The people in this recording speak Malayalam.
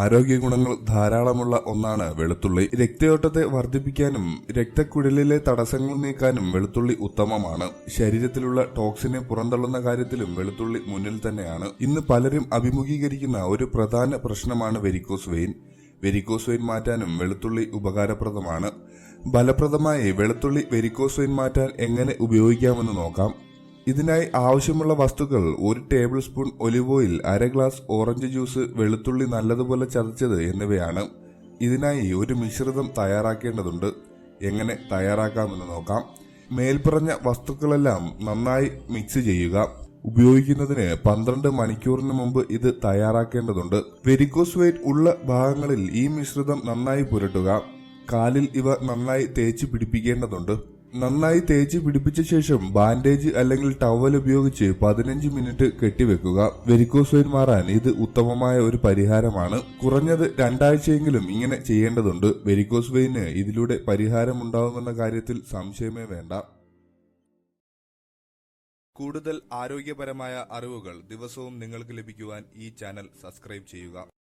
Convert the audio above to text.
ആരോഗ്യ ഗുണങ്ങൾ ധാരാളമുള്ള ഒന്നാണ് വെളുത്തുള്ളി. രക്തയോട്ടത്തെ വർദ്ധിപ്പിക്കാനും രക്തക്കുഴലിലെ തടസ്സങ്ങൾ നീക്കാനും വെളുത്തുള്ളി ഉത്തമമാണ്. ശരീരത്തിലുള്ള ടോക്സിനെ പുറന്തള്ളുന്ന കാര്യത്തിലും വെളുത്തുള്ളി മുന്നിൽ തന്നെയാണ്. ഇന്ന് പലരും അഭിമുഖീകരിക്കുന്ന ഒരു പ്രധാന പ്രശ്നമാണ് വെരിക്കോസ് വെയിൻ വെരിക്കോസ് വെയിൻ മാറ്റാനും വെളുത്തുള്ളി ഉപകാരപ്രദമാണ്. ഫലപ്രദമായി വെളുത്തുള്ളി വെരിക്കോസ് വെയിൻ മാറ്റാൻ എങ്ങനെ ഉപയോഗിക്കാമെന്ന് നോക്കാം. ഇതിനായി ആവശ്യമുള്ള വസ്തുക്കൾ ഒരു ടേബിൾ സ്പൂൺ ഒലിവ് ഓയിൽ അര ഗ്ലാസ് ഓറഞ്ച് ജ്യൂസ് വെളുത്തുള്ളി നല്ലതുപോലെ ചതച്ചത് എന്നിവയാണ്. ഇതിനായി ഒരു മിശ്രിതം തയ്യാറാക്കേണ്ടതുണ്ട്. എങ്ങനെ തയ്യാറാക്കാമെന്ന് നോക്കാം. മേൽപ്പറഞ്ഞ വസ്തുക്കളെല്ലാം നന്നായി മിക്സ് ചെയ്യുക. ഉപയോഗിക്കുന്നതിന് പന്ത്രണ്ട് മണിക്കൂറിന് മുമ്പ് ഇത് തയ്യാറാക്കേണ്ടതുണ്ട്. വെരിക്കോസ് വെയിറ്റ് ഉള്ള ഭാഗങ്ങളിൽ ഈ മിശ്രിതം നന്നായി പുരട്ടുക. കാലിൽ ഇവ നന്നായി തേച്ച് പിടിപ്പിക്കേണ്ടതുണ്ട്. നന്നായി തേച്ച് പിടിപ്പിച്ച ശേഷം ബാൻഡേജ് അല്ലെങ്കിൽ ടവൽ ഉപയോഗിച്ച് പതിനഞ്ച് മിനിറ്റ് കെട്ടിവെക്കുക. വെരിക്കോസ് വെയിൻ മാറാൻ ഇത് ഉത്തമമായ ഒരു പരിഹാരമാണ്. കുറഞ്ഞത് രണ്ടാഴ്ചയെങ്കിലും ഇങ്ങനെ ചെയ്യേണ്ടതുണ്ട്. വെരിക്കോസ് വെയിന് ഇതിലൂടെ പരിഹാരമുണ്ടാവുമെന്ന കാര്യത്തിൽ സംശയമേ വേണ്ട. കൂടുതൽ ആരോഗ്യപരമായ അറിവുകൾ ദിവസവും നിങ്ങൾക്ക് ലഭിക്കുവാൻ ഈ ചാനൽ സബ്സ്ക്രൈബ് ചെയ്യുക.